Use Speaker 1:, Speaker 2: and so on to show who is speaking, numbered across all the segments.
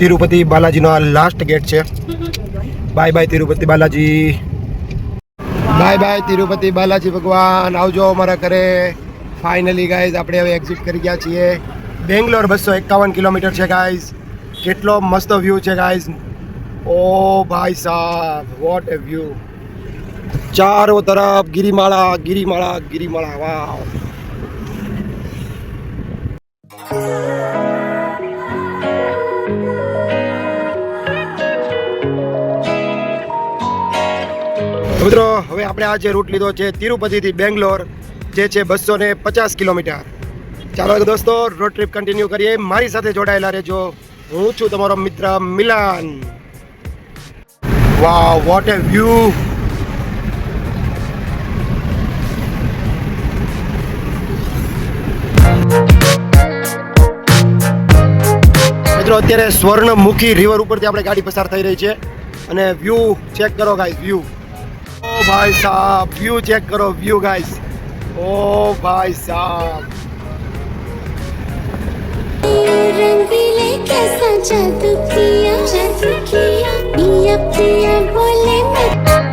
Speaker 1: તિરુપતિ બાલાજીનો આ last gate છે bye bye Tirupati Balaji bye bye Tirupati Balaji ભગવાન આવજો અમારા ઘરે ફાઇનલી ગાઈઝ આપણે હવે એક્ઝિટ કરી ગયા છીએ બેંગ્લોર બસો એકાવન કિલોમીટર છે ગાઈઝ કેટલો મસ્ત વ્યૂ છે ગાઈઝ ઓ ભાઈ સાહેબ વોટ એ વ્યૂ ચારો તરફ ગિરિમાળા ગિરિમાળા ગિરિમાળા વાવ મિત્રો, હવે આપણે આ જે રૂટ લીધો છે તિરુપતિથી બેંગ્લોર, જે છે બસો ને પચાસ કિલોમીટર. ચાલો દોસ્તો રોડ ટ્રીપ કન્ટિન્યુ કરીએ. મારી સાથે જોડાયેલા રહેજો. હું છું તમારો મિત્ર Milan. Wow what a view મિત્રો, અત્યારે સ્વર્ણમુખી રિવર ઉપરથી આપણે ગાડી પસાર થઈ રહી છે. અને વ્યૂ ચેક કરો ગાઈઝ વ્યૂ ભાઈ સાહેબ વ્યૂ ચેક કરો વ્યૂ ગાઈસ ઓ ભાઈ સાહેબ
Speaker 2: કેસા જાદુ કિયા જાદુ કિયા પિયા પિયા બોલે મત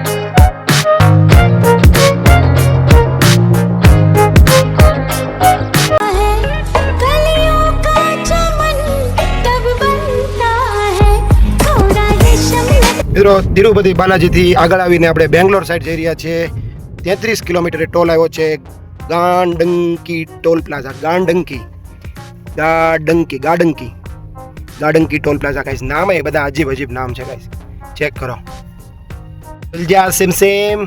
Speaker 1: મિત્રો તિરુપતિ બાલાજીથી આગળ આવીને આપણે બેંગ્લોર સાઈડ જઈ રહ્યા છીએ. તેત્રીસ કિલોમીટરે ટોલ આવ્યો છે ગાંડંકી toll plaza ગાંડંકી ગાડંકી ગાડંકી ગાડંકી toll plaza guys નામ એ બધા અજીબ અજીબ નામ છે ગાઈસ ચેક કરો. જા સેમ સેમ.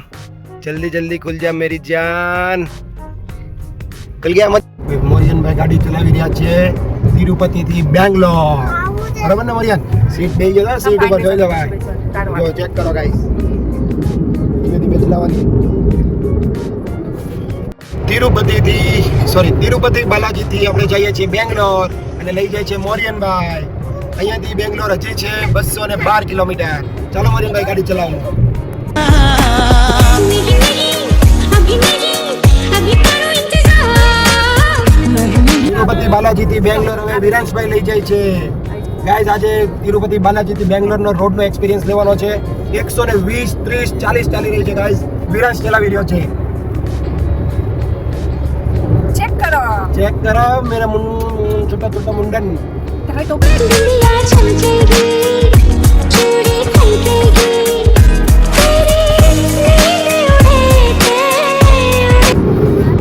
Speaker 1: જલ્દી જલ્દી ખુલ જા મેરી જાન. ખુલ ગયા મત મોરિયનભાઈ ગાડી ચલાવી રહ્યા છે તિરુપતિથી બેંગ્લોર. બરાબર ને મોરિયન? સીટ બે ગયો સીટ ઉપર જોઈ લેવાય જો ચેક કરો ગાઈસ ધીમે ધીમે ચલાવવાની તિરુપતિથી સોરી તિરુપતિ બાલાજીથી આપણે જઈએ છીએ બેંગ્લોર અને લઈ જાય છે મોરિયનભાઈ અહીંયાથી બેંગ્લોર હજી છે બસો ને બાર કિલોમીટર ચાલો મોરિયનભાઈ ગાડી ચલાવો તિરુપતિ બાલાજીથી બેંગ્લોર હવે વિરાંશભાઈ લઈ જાય છે ગાઈઝ આજે તિરુપતિ બાલાજીથી બેંગ્લોરનો રોડનો એક્સપિરિયન્સ લેવાનો છે. એકસો ને વીસ ત્રીસ ચાલીસ ચાલી રહી છે ગાઈઝ વિરાશ ચલાવી રહ્યો છે.
Speaker 3: ચેક કરો.
Speaker 1: ચેક કરો મેરા મુન છોટા છોટા મુંડન.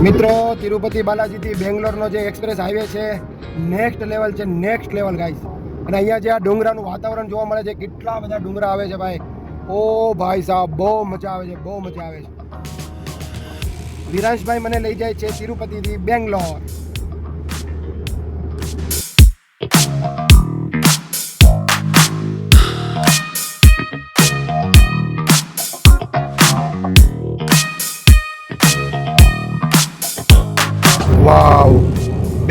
Speaker 1: મિત્રો તિરુપતિ બાલાજીથી બેંગ્લોરનો જે એક્સપ્રેસ હાઈવે છે નેક્સ્ટ લેવલ છે નેક્સ્ટ લેવલ ગાઈઝ અને અહીંયા જે આ ડુંગરાનું વાતાવરણ જોવા મળે છે, કેટલા બધા ડુંગરા આવે છે ભાઈ. ઓ ભાઈ સાહેબ, બહુ મજા આવે છે, બહુ મજા આવે છે. વિરાંશભાઈ મને લઈ જાય છે તિરુપતિથી
Speaker 3: Bangalore.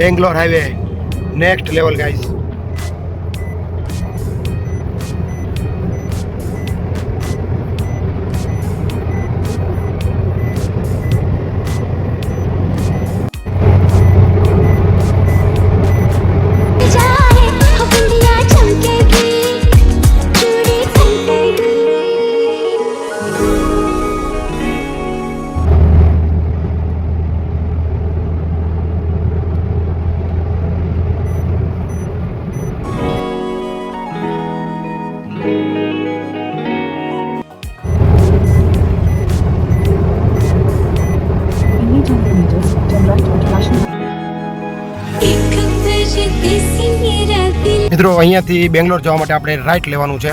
Speaker 2: Bangalore highway, next level, guys.
Speaker 1: મિત્રો અહીંયાથી બેંગ્લોર જવા માટે આપણે રાઈટ લેવાનું છે.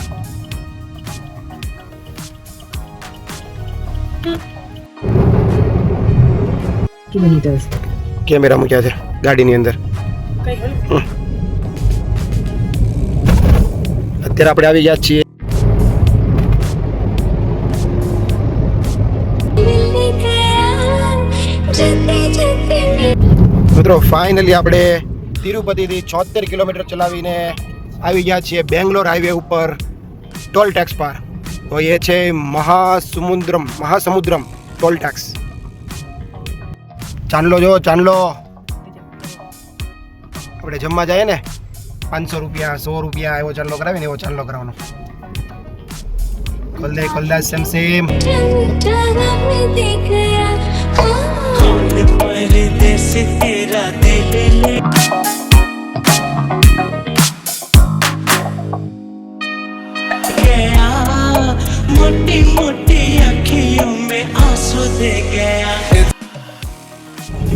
Speaker 1: કેમેરા મૂક્યા છે ગાડીની અંદર. અત્યારે આપણે આવી ગયા છીએ. મિત્રો ફાઇનલી આપણે તિરુપતિથી છોતેર કિલોમીટર ચલાવીને આવી ગયા છીએ બેંગ્લોર હાઈવે ઉપર ટોલ ટેક્સ પર તો એ છે મહાસમુદ્રમ મહાસમુદ્રમ ટોલ ટેક્સ ચાંદલો જો ચાંદલો આપણે જમવા જઈએ ને પાંચસો રૂપિયા સો રૂપિયા એવો ચાલો કરાવે ને એવો ચાલો કરાવવાનો ખોલ દે ખોલ દે સેમ સેમ
Speaker 2: टमटमा में दिख गया हाँ
Speaker 4: परदेस तेरा दिल ले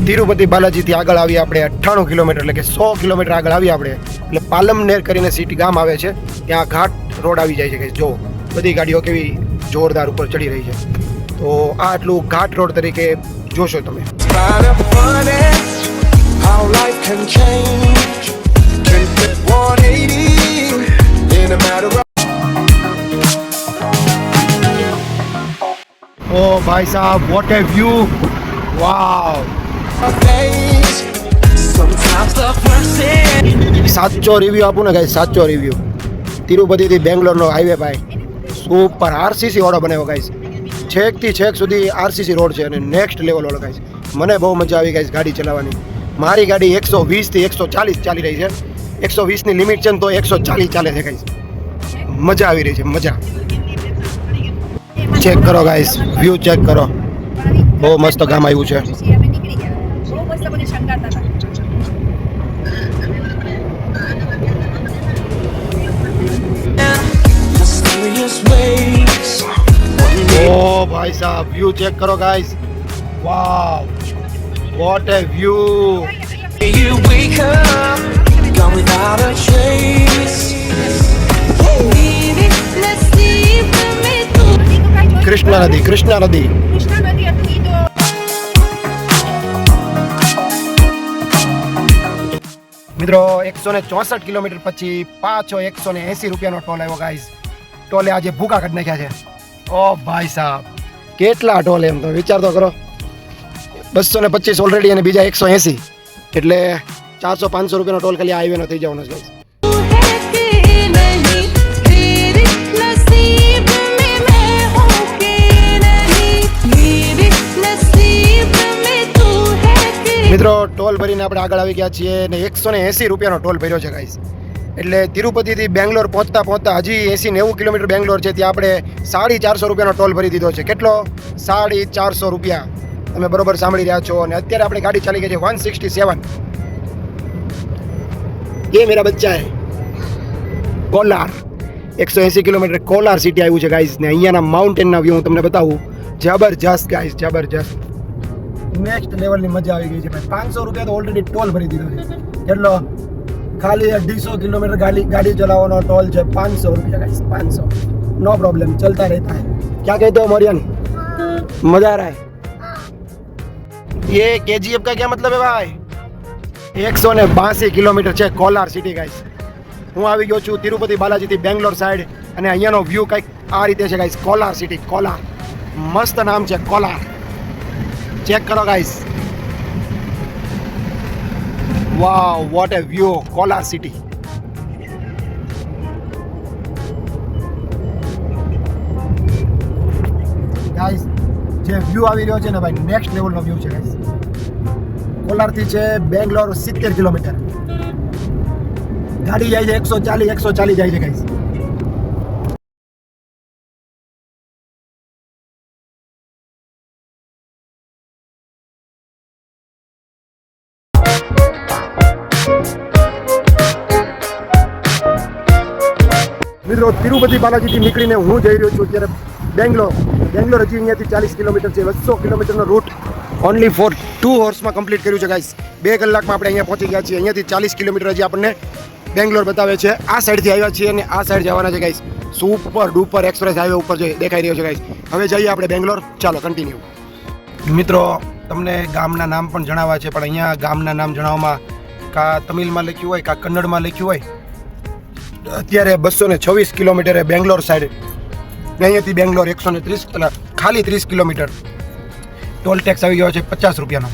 Speaker 1: તિરુપતિ બાલાજીથી આગળ આવી આપણે, અઠ્ઠાણું કિલોમીટર એટલે કે સો કિલોમીટર આગળ આવી આપણે એટલે પાલમનેર કરીને સિટી ગામ આવે છે, ત્યાં ઘાટ રોડ આવી જાય છે કે જો બધી ગાડીઓ કેવી જોરદાર ઉપર ચડી રહી છે તો આ આટલું ઘાટ રોડ તરીકે જોશો તમે
Speaker 5: kind of funny how life can change. Can flip 180 in a matter of
Speaker 1: ઓ ભાઈ સાહેબ વોટ એ વ્યૂ વાવ સાચો રિવ્યુ આપું ને ગાઈ સાચો રિવ્યુ તિરુપતિથી બેંગ્લોરનો હાઈવે ભાઈ સુપર આરસીસી વાળો બનાવ્યો ગાઈસ છેકથી છેક સુધી આરસીસી રોડ છે અને નેક્સ્ટ લેવલ વાળો ગાઈસ મને બહુ મજા આવી ગાઈસ ગાડી ચલાવવાની. મારી ગાડી એકસો વીસથી એકસો ચાલીસ ચાલી રહી છે. એકસો વીસની લિમિટ છે ને તો એકસો ચાલીસ ચાલે છે ગાઈસ મજા આવી રહી છે, મજા. ચેક કરો ગાઈસ વ્યૂ ચેક કરો. બહુ મસ્ત ગામ આવ્યું છે. ઓ ભાઈ સાહેબ વ્યૂ ચેક કરો guys wow what a view
Speaker 5: You wake up, without a trace.
Speaker 3: Leave it, let's leave.
Speaker 1: Krishna નદી કૃષ્ણા નદી મિત્રો એકસો ને ચોસઠ કિલોમીટર પછી પાછો એકસો ને એસી રૂપિયાનો ટોલ આવ્યો ગાઈઝ ટોલે આજે ભૂકા કાઢી નાખ્યા છે ઓ ભાઈ સાહેબ કેટલા ટોલ એમ તો વિચાર તો કરો બસો ને પચીસ ઓલરેડી અને બીજા એકસો એસી એટલે ચારસો પાંચસો રૂપિયાનો ટોલ ખાલી હાઈવેનો થઈ જવાનો છે મિત્રો, ટોલ ભરીને આપણે આગળ આવી ગયા છીએ અને એકસો ને એસી રૂપિયાનો ટોલ ભર્યો છે ગાઈસ એટલે તિરુપતિથી બેંગ્લોર પહોંચતા પહોંચતા હજી એસી નેવું કિલોમીટર બેંગ્લોર છે, ત્યાં આપણે સાડી ચારસો રૂપિયાનો ટોલ ભરી દીધો છે. કેટલો? સાડી ચારસો રૂપિયા. તમે બરોબર સાંભળી રહ્યા છો. અને અત્યારે આપણી ગાડી ચાલી ગઈ છે વન સિક્સટી સેવન. એ મેરા બચ્ચા હે કોલાર. એકસો એંસી કિલોમીટર કોલાર સિટી આવ્યું છે ગાઈઝ ને અહીંયાના માઉન્ટેનના વ્યૂ હું તમને બતાવું. જબરજસ્ત ગાઈઝ જબરજસ્ત. નેક્સ્ટ લેવલની મજા આવી ગઈ છે ભાઈ પાંચસો રૂપિયા તો ઓલરેડી ટોલ ભરી દીધો છે કેટલો ખાલી અઢીસો કિલોમીટર ગાડી ગાડી ચલાવવાનો ટોલ છે પાંચસો રૂપિયા ગાઈસ પાંચસો નો પ્રોબ્લેમ ચલતા રહેતા है क्या कहते हो मोरियन मजा आ रहा है ये केजीएफ का क्या मतलब है भाई એકસો ને બાસી કિલોમીટર છે કોલાર સિટી ગાઈસ હું આવી ગયો છું તિરુપતિ બાલાજીથી બેંગ્લોર સાઈડ અને અહીંયાનો વ્યૂ કંઈક આ રીતે છે ગાઈસ કોલાર સિટી કોલાર મસ્ત નામ છે કોલાર ચેક કરો guys wow what a view Kolar city guys જે વ્યૂ આવી રહ્યો છે ને, ભાઈ નેક્સ્ટ લેવલનો વ્યૂ છે ગાઈસ કોલારથી છે બેંગ્લોર સિત્તેર કિલોમીટર. ગાડી જાય છે એકસો ચાલીસ એકસો ચાલીસ જાય છે ગાઈસ તિરુપતિ બાલાજીથી નીકળીને હું જઈ રહ્યો છું અત્યારે બેંગ્લોર. બેંગ્લોર હજી અહીંયાથી ચાલીસ કિલોમીટર છે બસો કિલોમીટરનો રૂટ ઓનલી ફોર ટુ હોર્સમાં કમ્પ્લીટ કર્યું છે ગાઈસ બે કલાકમાં આપણે અહીંયા પહોંચી ગયા છીએ. અહીંયાથી ચાલીસ કિલોમીટર હજી આપણને બેંગ્લોર બતાવે છે. આ સાઈડથી આવ્યા છીએ અને આ સાઈડ જવાના છે guys super duper express highway ઉપર જે દેખાઈ રહ્યો છે ગાઈસ હવે જઈએ આપણે બેંગ્લોર. ચાલો કન્ટિન્યુ મિત્રો, તમને ગામના નામ પણ જણાવવા છે, પણ અહીંયા ગામના નામ જણાવવામાં કાં તમિલમાં લખ્યું હોય, કાં કન્નડમાં લખ્યું હોય અત્યારે બસો ને છવ્વીસ કિલોમીટરે બેંગ્લોર સાઈડ અહીંયાથી બેંગ્લોર એકસો ને ત્રીસ ખાલી ત્રીસ કિલોમીટર. ટોલ ટેક્સ આવી ગયો છે પચાસ રૂપિયાનો.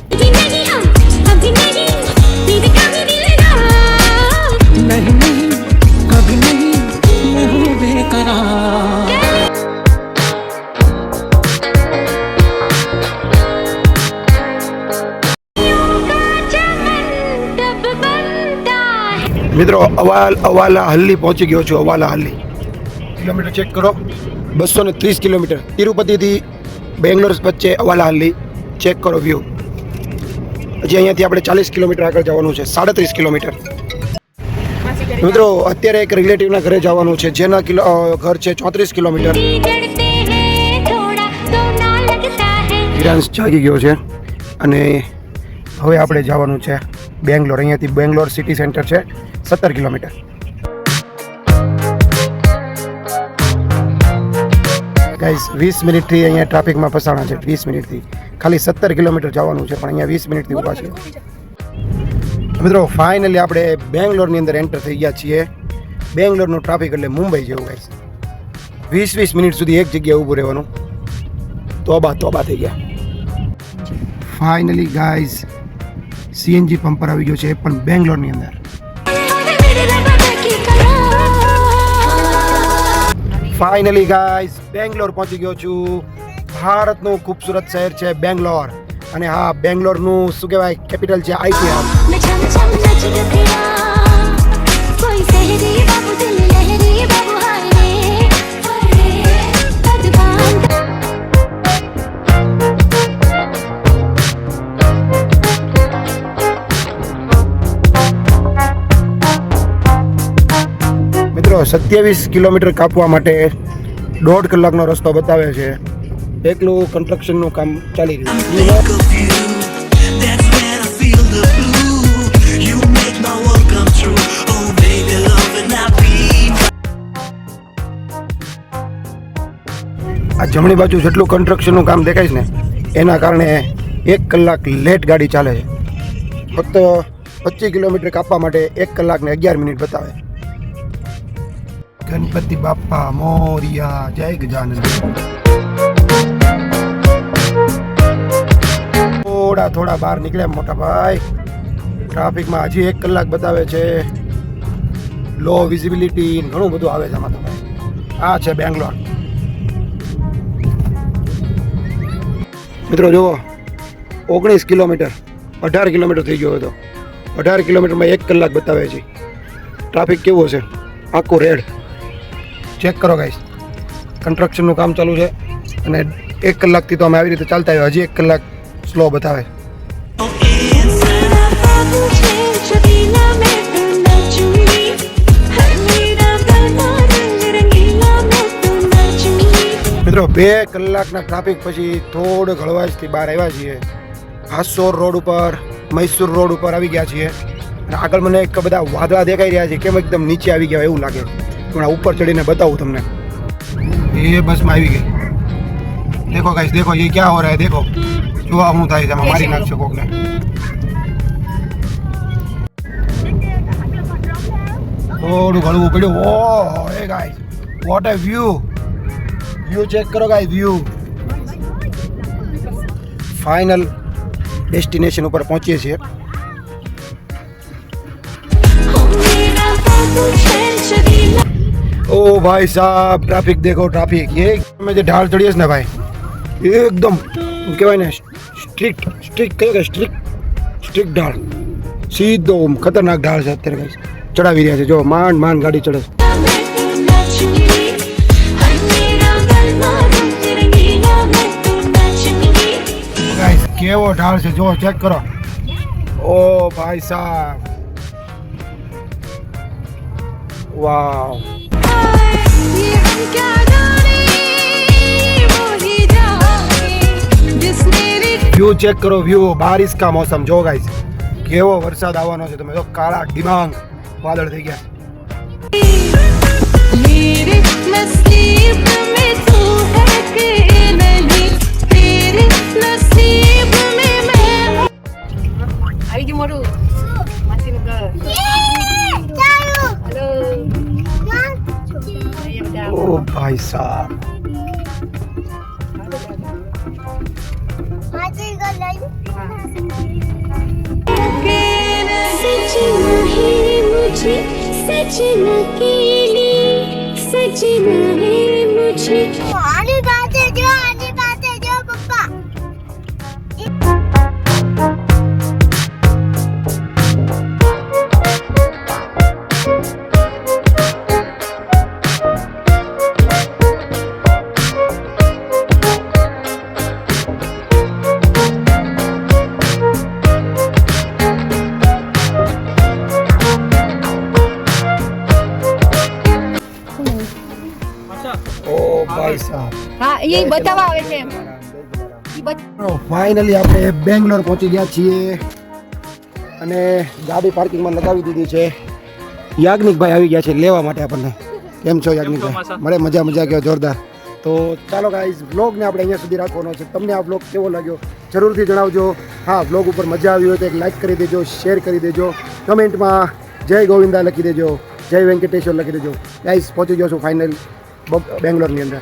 Speaker 2: अभी
Speaker 1: મિત્રો અવાલ અવાલા હલ્લી પહોંચી ગયો છું અવાલા હલ્લી. કિલોમીટર ચેક કરો. બસો ને ત્રીસ કિલોમીટર. તિરુપતિથી બેંગ્લોર વચ્ચે અવાલા હલ્લી. ચેક કરો વ્યૂ હજી અહીંયાથી આપણે ચાલીસ કિલોમીટર આગળ જવાનું છે સાડત્રીસ કિલોમીટર. મિત્રો અત્યારે એક રિલેટિવના ઘરે જવાનું છે જેના કિલો ઘર છે ચોત્રીસ કિલોમીટર. જાગી ગયો છે અને હવે આપણે જવાનું છે બેંગ્લોર. અહીંયાથી બેંગ્લોર સિટી સેન્ટર છે, સત્તર કિલોમીટર. ગાઈસ વીસ મિનિટથી અહીંયા ટ્રાફિકમાં ફસાણા છે, વીસ મિનિટથી ખાલી સત્તર કિલોમીટર જવાનું છે, પણ અહીંયા વીસ મિનિટથી ઊભા છે મિત્રો ફાઇનલી આપણે બેંગ્લોરની અંદર એન્ટર થઈ ગયા છીએ. બેંગ્લોરનું ટ્રાફિક એટલે મુંબઈ જેવું ગાઈસ વીસ વીસ મિનિટ સુધી એક જગ્યાએ ઊભું રહેવાનું. તોબા તોબા થઈ ગયા. ફાઇનલી ગાઈઝ સીએનજી પંપ પર આવી ગયો છે, એ પણ બેંગ્લોરની અંદર. ફાઇનલી ગાઈઝ બેંગ્લોર પહોંચી ગયો છું. ભારતનું ખૂબસૂરત શહેર છે બેંગ્લોર. અને હા, બેંગ્લોરનું શું કહેવાય કેપિટલ છે આઈટીઆર સત્યાવીસ કિલોમીટર કાપવા માટે દોઢ કલાકનો રસ્તો બતાવે છે એકલું કન્સ્ટ્રક્શનનું કામ ચાલી રહ્યું.
Speaker 4: Oh.
Speaker 1: આ જમણી બાજુ જેટલું કન્સ્ટ્રક્શનનું કામ દેખાય છે ને એના કારણે એક કલાક લેટ ગાડી ચાલે છે ફક્ત પચીસ કિલોમીટર કાપવા માટે એક કલાક ને અગિયાર મિનિટ બતાવે ગણપતિ બાપ્પા મોરિયા, જય ગજાનંદ. થોડા થોડા બહાર નીકળ્યા મોટા ભાઈ. ટ્રાફિકમાં હજી એક કલાક બતાવે છે. લો વિઝિબિલિટી ઘણું બધું આવે છે આમાં તમે આ છે બેંગ્લોર મિત્રો જુઓ, ઓગણીસ કિલોમીટર, અઢાર કિલોમીટર થઈ ગયો હતો. અઢાર કિલોમીટરમાં એક કલાક બતાવે છે. ટ્રાફિક કેવો છે આખું રેડ. ચેક કરો ગાઈશ કન્સ્ટ્રક્શનનું કામ ચાલુ છે અને એક કલાકથી તો અમે આવી રીતે ચાલતા આવ્યા. હજી એક કલાક સ્લો બતાવે. મિત્રો, બે કલાકના ટ્રાફિક પછી થોડોક હળવાશથી બહાર આવ્યા છીએ. હાસોર રોડ ઉપર, મૈસૂર રોડ ઉપર આવી ગયા છીએ. અને આગળ મને એક બધા વાદળા દેખાઈ રહ્યા છે. કેમ એકદમ નીચે આવી ગયા એવું લાગે. હમણાં ઉપર ચડીને બતાવું તમને. એ બસમાં આવી ગઈ. દેખો ગાઈસ દેખો એ ક્યાં હો રહા હે દેખો. જોવા શું થાય છે આમાં મારી નાખશે કોકને. થોડું હળવું પડ્યું. ઓ એ guys what a view view check કરો ગાઈસ વ્યૂ ફાઇનલ ડેસ્ટિનેશન ઉપર પહોંચીએ છીએ. ઓ ભાઈ સાહેબ ટ્રાફિક દેખો ટ્રાફિક એ અમે જે ઢાળ ચડીએ છે ને ભાઈ એકદમ શું કહેવાય ને સ્ટ્રિક્ટ સ્ટ્રિક્ટ કયો કે સ્ટ્રિક્ટ સ્ટ્રિક્ટ ઢાળ સીધો ખતરનાક ઢાળ છે અત્યારે ગાઈસ ચડાવી રહ્યા છે જો માંડ માંડ ગાડી ચડે છે
Speaker 2: मैं तो नाचूंगी हर मेरा गला रंग रंगीला मैं तो नाचूंगी
Speaker 1: ગાઈસ કેવો ઢાળ છે જો ચેક કરો ઓ ભાઈ સાહેબ વાવ વ્યૂ ચેક કરો વ્યૂ બારિશ કા મોસમ જો ગાઈસ કેવો વરસાદ આવવાનો છે તમે તો કાળા ડિબાંગ વાદળ થઈ ગયા
Speaker 3: આવી ગયું મોટું માસીનું ઘર
Speaker 1: भाई साहब
Speaker 2: सचिन है मुझे सचिन के लिए सचिन है मुझे
Speaker 3: એ બતાવવા આવે છે
Speaker 1: ફાઇનલી આપણે બેંગ્લોર પહોંચી ગયા છીએ અને ગાડી પાર્કિંગમાં લગાવી દીધી છે. યાજ્ઞિકભાઈ આવી ગયા છે લેવા માટે આપણને. કેમ છો યાજ્ઞિકભાઈ? મળે મજા મજા કયો જોરદાર. તો ચાલો ગાઈઝ બ્લોગને આપણે અહીંયા સુધી રાખવાનો છે. તમને આ વ્લોગ કેવો લાગ્યો? જરૂરથી જણાવજો. હા વ્લોગ ઉપર મજા આવી હોય તો એક લાઇક કરી દેજો શેર કરી દેજો. કમેન્ટમાં જય ગોવિંદા લખી દેજો જય વેંકટેશ્વર લખી દેજો. ગાઈઝ પહોંચી ગયો છું ફાઇનલ બેંગ્લોરની અંદર.